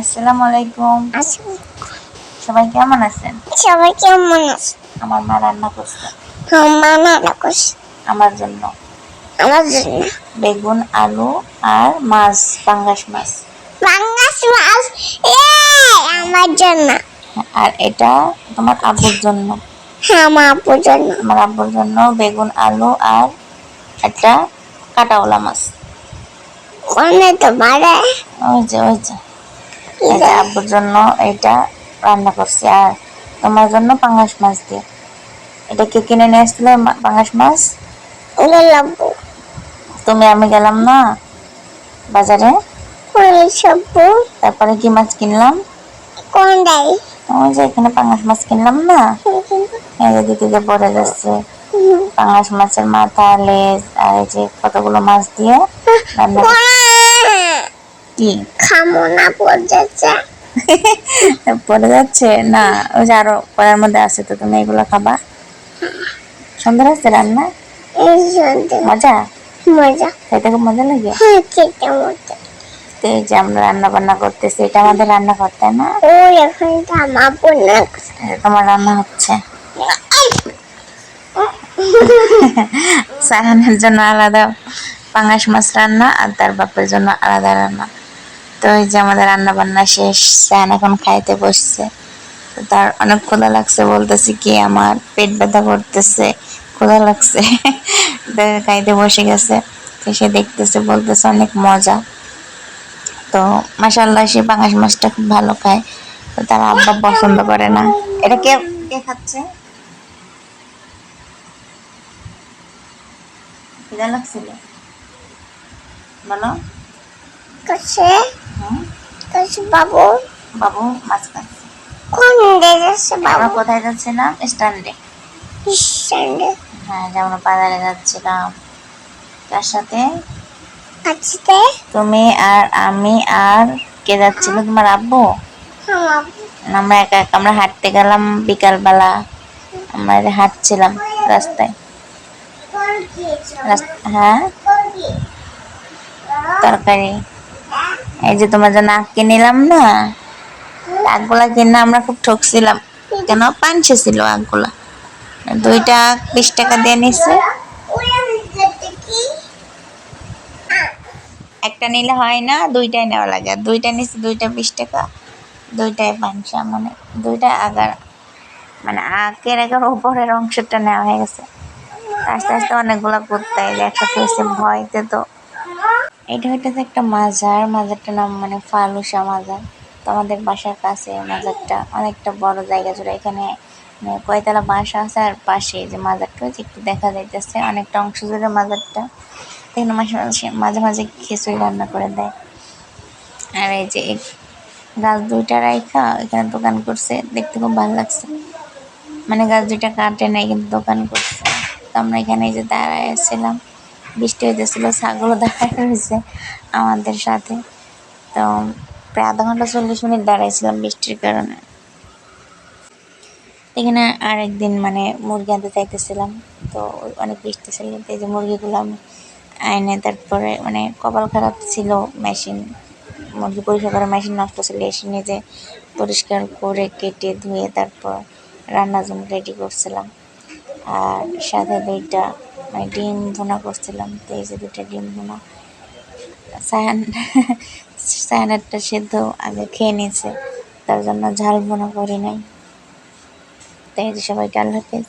আসসালামু আলাইকুম। সবাই কেমন আছেন? সবাই কেমন আছে আমার মা রান্না করছে। আমার নানা করছে। আমার জন্য। আমার জন্য। বেগুন আলু আর মাছ পাঙ্গাস মাছ। বাংলাস মাছ? এ আমার জন্য। আর এটা তোমার আব্বুর জন্য। হ্যাঁ আমার আপুর জন্য। আমার আব্বুর জন্য বেগুন আলু আর একটা কাটাওলা মাছ। কোনে তো বাড়ে। ওই যে ওই যে। এটা আব্বুর জন্য এটা রান্না করছি আর তোমার জন্য পাঙ্গাস মাছ দিয়ে। এটা কে কিনে নিয়ে আসছিলে পাঙ্গাস মাছ? তুমি আমি গেলাম না বাজারে? তারপরে কি মাছ কিনলাম? ওই যে এখানে পাঙ্গাস মাছ কিনলাম না? এই যে পড়ে যাচ্ছে। পাঙ্গাস মাছের মাথা লেজ আর এই যে কতগুলো মাছ দিয়ে রান্না করছি। কি? খামো না পড়তেছে পড়ে যাচ্ছে? না ওই যে আরও পরের মধ্যে আছে তো তুমি এগুলো খাবা। সুন্দর আছে রান্না? মজা? মজা। খেতে খুব মজা লাগে। হ্যাঁ খেতে মজা। তো এই যে আমরা রান্না বান্না করতেছি এটা আমাদের রান্না করতে না? ওই এখন আমার বোনা তোমার রান্না হচ্ছে। সাহানের জন্য আলাদা পাঙ্গাস মাছ রান্না আর তার বাপের জন্য আলাদা রান্না। তো এই যে আমাদের রান্না বান্না শেষ সাহান এখন খাইতে বসছে। তার অনেক ক্ষুধা লাগছে, বলতেছি কি আমার পেট ব্যথা করতেছে, ক্ষুধা লাগছে। খাইতে বসে গেছে সে দেখতেছে, বলতেছে অনেক মজা। তো মাসাল্লাহ সে পাঙ্গাস মাছটা খুব ভালো খায়। তো তার আব্বা পছন্দ করে না। এটা কে কে খাচ্ছে? খিদা লাগছিল বলো। কাছে কাছে বাবু? বাবু মাছ খাচ্ছে কোন দেশে আমরা বাবু? কোথায় যাচ্ছিলাম? স্ট্যান্ডে। সঙ্গে হ্যাঁ যেমন বাজারে যাচ্ছিলাম। তার সাথে? কাছে তুমি আর আমি আর কে যাচ্ছিল? তোমার আব্বু? আমরা একা একা আমরা হাঁটতে গেলাম বিকালবেলা। আমরা হাঁটছিলাম রাস্তায়। রাস- হ্যাঁ? তরকারি। এই যে তোমার জন্য আখ কিনে নিলাম না? আখগুলা কিনে আমরা খুব ঠকছিলাম। কেন? পাঞ্চে ছিল আখগুলা। দুইটা বিশ টাকা দিয়ে নিছে। একটা নিলে হয় না, দুইটাই নেওয়া লাগে। দুইটা নিচ্ছে দুইটা বিশ টাকা। দুইটাই পাঞ্চা মানে দুইটা আগার মানে আখের একের উপরের অংশটা নেওয়া হয়ে গেছে। আস্তে আস্তে অনেকগুলো করতে একসাথে ভয়তে তো। এটা হইতেছে একটা মাজার, মাজারটার নাম মানে ফালুসা মাজার। তো আমাদের বাসার কাছে মাজারটা অনেকটা বড় জায়গা জুড়ে এখানে মানে কয়তলা বাসা আছে আর পাশে যে মাজারটা হচ্ছে একটু দেখা যাইতেছে অনেকটা অংশ জুড়ে মাজারটা। এখানে মাঝে মাঝে মাঝে মাঝে খিচুড়ি রান্না করে দেয়। আর এই যে গাছ দুইটা রাইখা, এখানে দোকান করছে, দেখতে খুব ভালো লাগছে। মানে গাছ দুইটা কাটে নাই, কিন্তু দোকান করছে। তো আমরা এখানে এই যে দাঁড়ায় ছিলাম বৃষ্টি হইতেছিল, ছাগলও দাঁড়ায় রয়েছে আমাদের সাথে। তো প্রায় আধা ঘণ্টা চল্লিশ মিনিট দাঁড়াইছিলাম বৃষ্টির কারণে। এখানে আরেকদিন মানে মুরগি আনতে চাইতেছিলাম তো অনেক বৃষ্টি ছিল এই যে মুরগিগুলো আমি আইনে তারপরে মানে কপাল খারাপ ছিল, মেশিন, মুরগি পরিষ্কার করার মেশিন নষ্ট ছিল, এসে নিজে পরিষ্কার করে কেটে ধুয়ে তারপর রান্নার জন্য রেডি করছিলাম। আর সাথে দুইটা মানে ডিম ভুনা করছিলাম, তো এই যে দুটো ডিম ভুনা। সায়ান, সায়ানেরটা সেদ্ধ আগে খেয়ে নিয়েছে, তার জন্য ঝাল ভুনা করি নাই। তাই সবাইকে আল্লাহ হাফেজ।